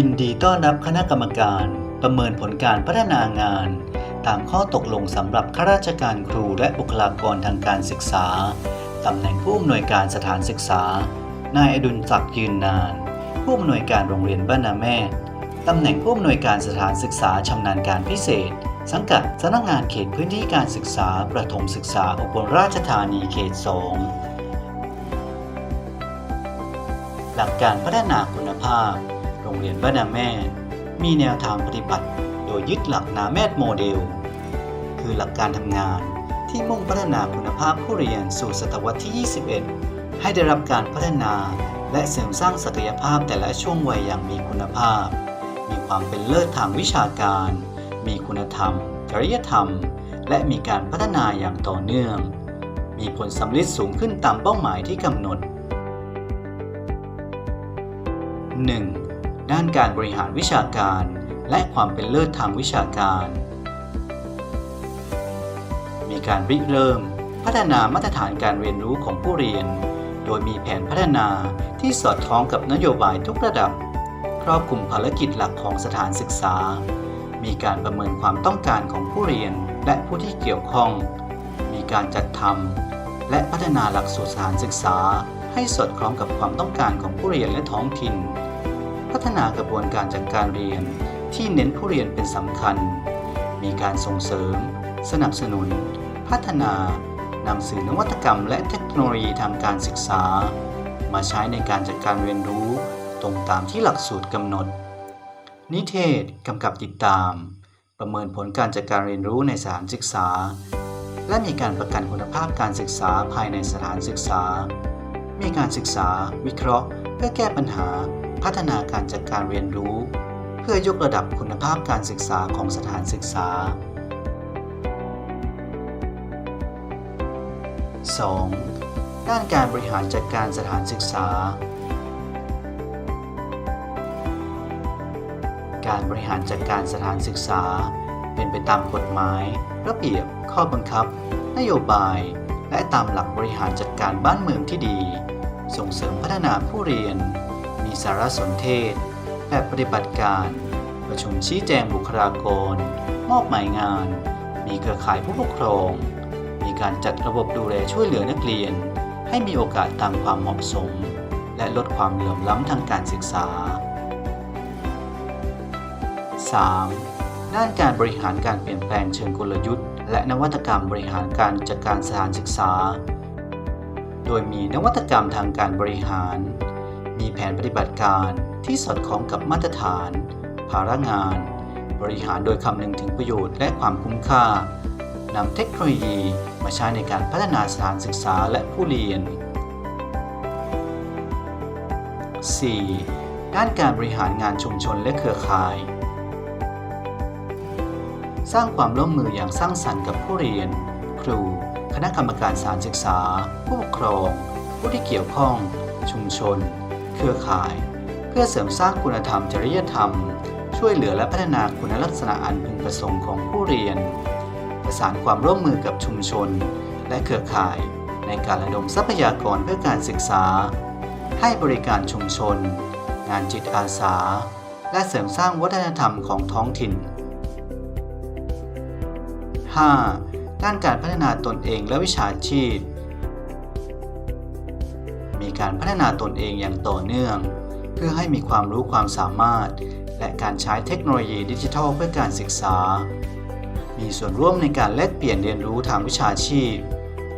ยินดีต้อนรับคณะกรรมการ ประเมินผลการพัฒนางาน ตามข้อตกลงสำหรับข้าราชการครูและบุคลากรทางการศึกษาตำแหน่งผู้อำนวยการสถานศึกษา นายอดุลศักดิ์ยืนนาน ผู้อำนวยการโรงเรียนบ้านนาแม่ตำแหน่งผู้อำนวยการสถานศึกษาชำนาญการพิเศษ สังกัดสำนักงานเขตพื้นที่การศึกษา ประถมศึกษาอุบลราชธานีเขต 2 หลักการพัฒนาคุณภาพ โรงเรียนบ้านนาแม่ มีแนวทางปฏิบัติ โดยยึดหลักนาแมดโมเดล คือหลักการทำงานที่มุ่งพัฒนาคุณภาพผู้เรียนสู่ศตวรรษที่ 21 ให้ได้รับการพัฒนาและเสริมสร้างศักยภาพแต่ละช่วงวัยอย่างมีคุณภาพ มีความเป็นเลิศทางวิชาการ มีคุณธรรม จริยธรรม และมีการพัฒนาอย่างต่อเนื่อง มีผลสำลิดสูงขึ้นตามเป้าหมายที่กำหนด 1. ด้านการบริหารวิชาการ และความเป็นเลิศทางวิชาการ มีการริเริ่ม พัฒนามาตรฐานการเรียนรู้ของผู้เรียน โดยมีแผนพัฒนาที่สอดคล้องกับนโยบายทุกระดับ ครอบคลุมภารกิจหลักของสถานศึกษา มีการประเมินความต้องการของผู้เรียนและผู้ที่เกี่ยวข้อง มีการจัดทำและพัฒนาหลักสูตรสถานศึกษาให้สอดคล้องกับความต้องการของผู้เรียนและท้องถิ่น พัฒนากระบวนการจัดการเรียน ที่เน้นผู้เรียนเป็นสำคัญ มีการส่งเสริม สนับสนุน พัฒนานำสื่อนวัตกรรม และเทคโนโลยีทางการศึกษา มาใช้ในการจัดการเรียนรู้ตรงตามที่หลักสูตรกำหนด นิเทศกำกับติดตาม ประเมินผลการจัดการเรียนรู้ในสถานศึกษา และมีการประกันคุณภาพการศึกษาภายในสถานศึกษา มีการศึกษา วิเคราะห์ เพื่อแก้ปัญหา พัฒนาการจัดการเรียนรู้ เพื่อยกระดับคุณภาพการศึกษาของสถานศึกษา 2. ด้านการบริหารจัดการสถานศึกษา การบริหารจัดการสถานศึกษา เป็นไปตามกฎหมาย ระเบียบ ข้อบังคับ นโยบาย และตามหลักบริหารจัดการบ้านเมืองที่ดี ส่งเสริมพัฒนาผู้เรียน มีสารสนเทศ แบบปฏิบัติการ ประชุมชี้แจงบุคลากร มอบหมายงาน มีเครือข่ายผู้ปกครอง มีการจัดระบบดูแลช่วยเหลือนักเรียน ให้มีโอกาสตามความเหมาะสม และลดความเหลื่อมล้ำทางการศึกษา 3. ด้านการบริหารการเปลี่ยนแปลงเชิงกลยุทธ์ และนวัตกรรมบริหารการจัดการสถานศึกษา โดยมีนวัตกรรมทางการบริหาร มีแผนปฏิบัติการที่สอดคล้องกับมาตรฐาน ภาระงาน บริหารโดยคำนึงถึงประโยชน์และความคุ้มค่านำเทคโนโลยีมาใช้ในการพัฒนาสถานศึกษาและผู้เรียน 4. ด้านการบริหารงานชุมชนและเครือข่าย สร้างความร่วมมืออย่างสร้างสรรค์กับผู้เรียน ครู คณะกรรมการสานศึกษา ผู้ปกครอง ผู้ที่เกี่ยวข้อง ชุมชน เครือข่าย เพื่อเสริมสร้างคุณธรรมจริยธรรม ช่วยเหลือและพัฒนาคุณลักษณะอันพึงประสงค์ของผู้เรียน ประสานความร่วมมือกับชุมชน และเครือข่ายในการระดมทรัพยากรเพื่อการศึกษา ให้บริการชุมชน งานจิตอาสา และเสริมสร้างวัฒนธรรมของท้องถิ่น 5. ด้านการพัฒนาตนเองและวิชาชีพ การพัฒนาตนเองอย่างต่อเนื่อง เพื่อให้มีความรู้ความสามารถ และการใช้เทคโนโลยีดิจิทัลเพื่อการศึกษา มีส่วนร่วมในการแลกเปลี่ยนเรียนรู้ทางวิชาชีพ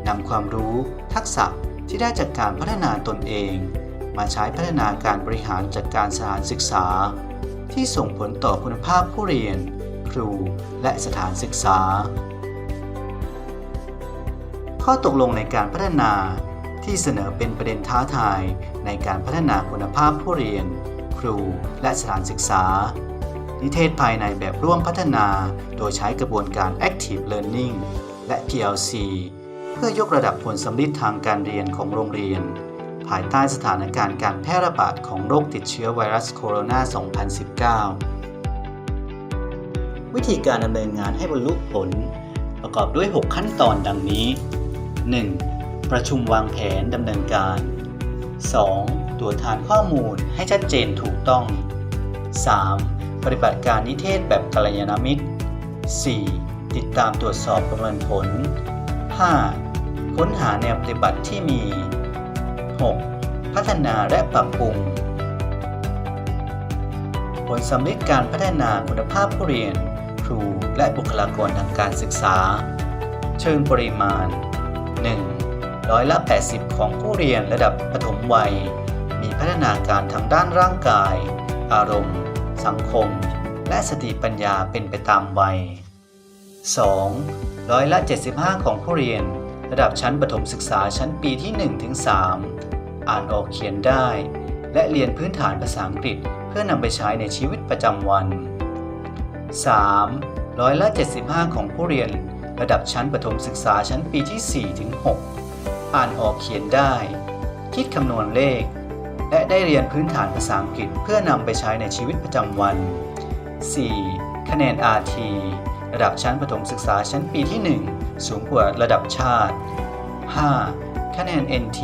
นำความรู้ ทักษะที่ได้จากการพัฒนาตนเอง มาใช้พัฒนาการบริหารจัดการสถานศึกษา ที่ส่งผลต่อคุณภาพผู้เรียน ครู และสถานศึกษา ข้อตกลงในการพัฒนา ที่เสนอเป็นประเด็นท้าทายในการพัฒนาคุณภาพผู้เรียน ครูและสถานศึกษา นิเทศภายในแบบร่วมพัฒนา โดยใช้กระบวนการ Active Learning และ PLC เพื่อยกระดับผลสำลิดทางการเรียนของโรงเรียน ภายใต้สถานการณ์การแพร่ระบาดของโรคติดเชื้อไวรัสโคโรนา 2019 วิธีการดำเนินงานให้บรรลุผล ประกอบด้วย 6 ขั้นตอนดังนี้ 1. ประชุมวางแผนดำเนินการ 2. ตรวจทานข้อมูลให้ชัดเจนถูกต้อง 3. ปฏิบัติการนิเทศแบบกัลยาณมิตร 4. ติดตามตรวจสอบประเมินผล 5. ค้นหาแนวปฏิบัติที่มี 6. พัฒนาและปรับปรุง ผลสำลิดการพัฒนาคุณภาพผู้เรียน ครูและบุคลากรทางการศึกษา เชิงปริมาณ 1. ร้อยละ 80 ของผู้เรียนระดับปฐมวัย มีพัฒนาการทางด้านร่างกาย อารมณ์ สังคม และสติปัญญาเป็นไปตามวัย 2. ร้อยละ 75 ของผู้เรียน ระดับชั้นประถมศึกษาชั้นปีที่1ถึง3อ่านออกเขียนได้ และเรียนพื้นฐานภาษาอังกฤษ เพื่อนำไปใช้ในชีวิตประจำวัน 3. ร้อยละ 75 ของผู้เรียน ระดับชั้นประถมศึกษาชั้นปีที่4ถึง6 อ่านออกเขียนได้ คิดคำนวณเลข และได้เรียนพื้นฐานภาษาอังกฤษเพื่อนำไปใช้ในชีวิตประจำวัน 4. คะแนน RT ระดับชั้นประถมศึกษาชั้นปีที่ 1 สูงกว่าระดับชาติ 5. คะแนน NT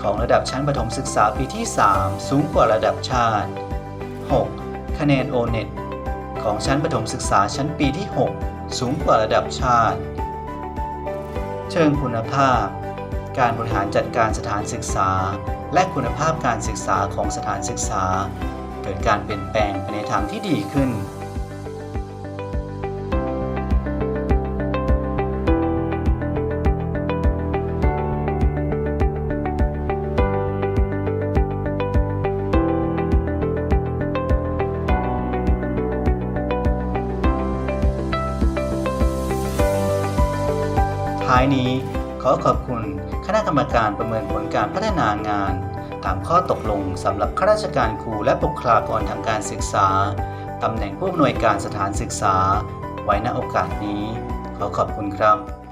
ของระดับชั้นประถมศึกษาปีที่ 3 สูงกว่าระดับชาติ 6. คะแนน O-NET ของชั้นประถมศึกษาชั้นปีที่ 6 สูงกว่าระดับชาติ เชิงคุณภาพ การบริหารจัดการสถานศึกษา และคุณภาพการศึกษาของสถานศึกษา เกิดการเปลี่ยนแปลงไปในทางที่ดีขึ้นท้ายนี้ขอขอบคุณ คณะกรรมการประเมินผลการพัฒนางาน ตามข้อตกลงสำหรับข้าราชการครูและบุคลากรทางการศึกษาตำแหน่งผู้อำนวยการสถานศึกษา ไว้ณโอกาสนี้ ขอขอบคุณครับ